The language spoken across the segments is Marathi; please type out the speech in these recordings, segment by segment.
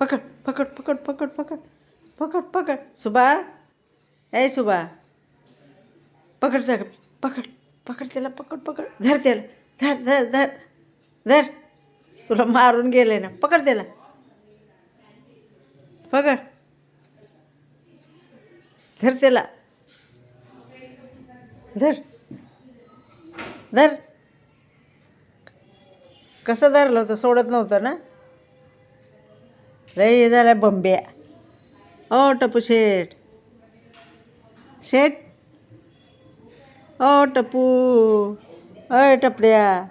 पकड पकड पकड पकड पकड. पकड पकड. सुबा. ए सुबा. पकड जा पकड पकड त्याला पकड पकड. धर त्याला. धर धर धर. धर. तुला मारून गेले ना. पकड त्याला. पकड. धर त्याला. धर. धर. कसं धरलं होतं? सोडत नव्हतं ना? लय हे झालं बंब्या ओ टपू शेठ. शेठ? ओ टपू. अय टपड्या.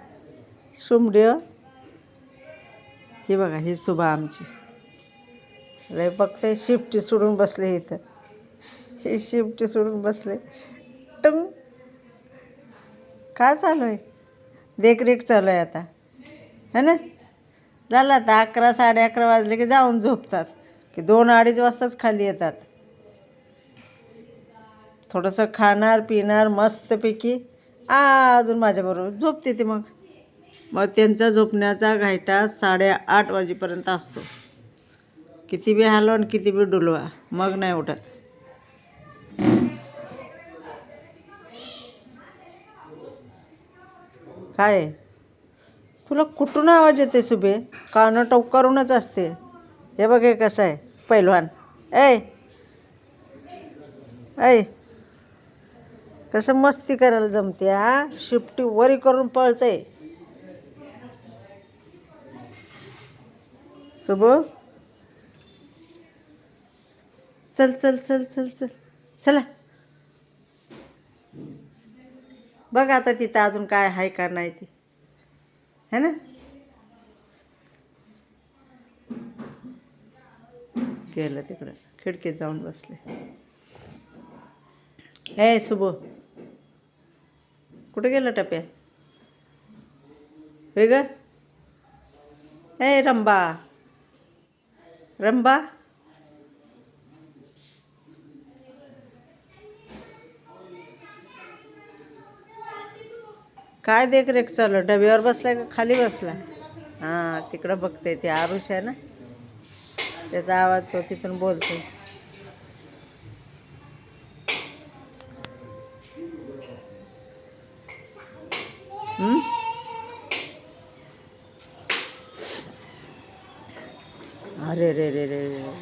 सुमड्य. हे ही बघा ही सुभा आमची. लय बघते शिफ्टी सोडून बसले इथं. ही शिफ्टी सोडून बसले. टंग. काय चालू आहे? देखरेख चालू आहे आता. है ना? झालं आता अकरा साडे अकरा वाजले की जाऊन झोपतात. की दोन अडीच वाजताच खाली येतात. थोडंसं खाणार पिणार मस्तपैकी अजून माझ्याबरोबर झोपते ते मग. मग त्यांचा झोपण्याचा घायटा साडेआठ वाजेपर्यंत असतो. किती बी हलवा आणि किती बी डुलवा मग नाही उठत. काय? आहे? तुला कुठून आवाज येते सुबे कानं टवकारूनच असते. हे बघ हे कसं आहे. पैलवान. ऐ. ऐ. कसं मस्ती करायला जमते हा? शिफ्टी वरी करून पळते सुबो चल चल चल चल चल. चला. बघ आता तिथं अजून काय आहे का नाही ती. है ना? गेलं तिकडं. खिडकीत जाऊन बसले. हे सुबो. कुठे गेलं टप्या? हे ए रंबा. रंबा? काय देखरेख चालू डब्यावर बसलाय का खाली बसला हां तिकडं बघते ते आरुष आहे ना? त्याचा आवाज तो तिथून बोलतो अरे रे रे रे रे.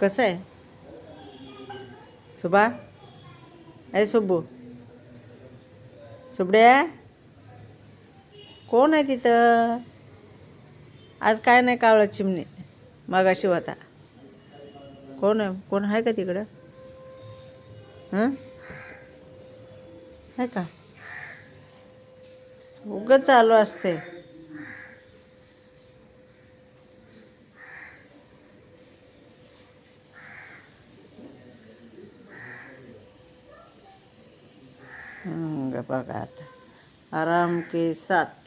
कसं आहे? सुबा आहे सुब्बू. सुबड्या कोण आहे तिथं? आज काय नाही कावळा चिमणी. मगाशी होता. कोण आहे? कोण आहे का तिकडं? हां? आहे का? उगं चालू असते बघा आता. आराम के साथ.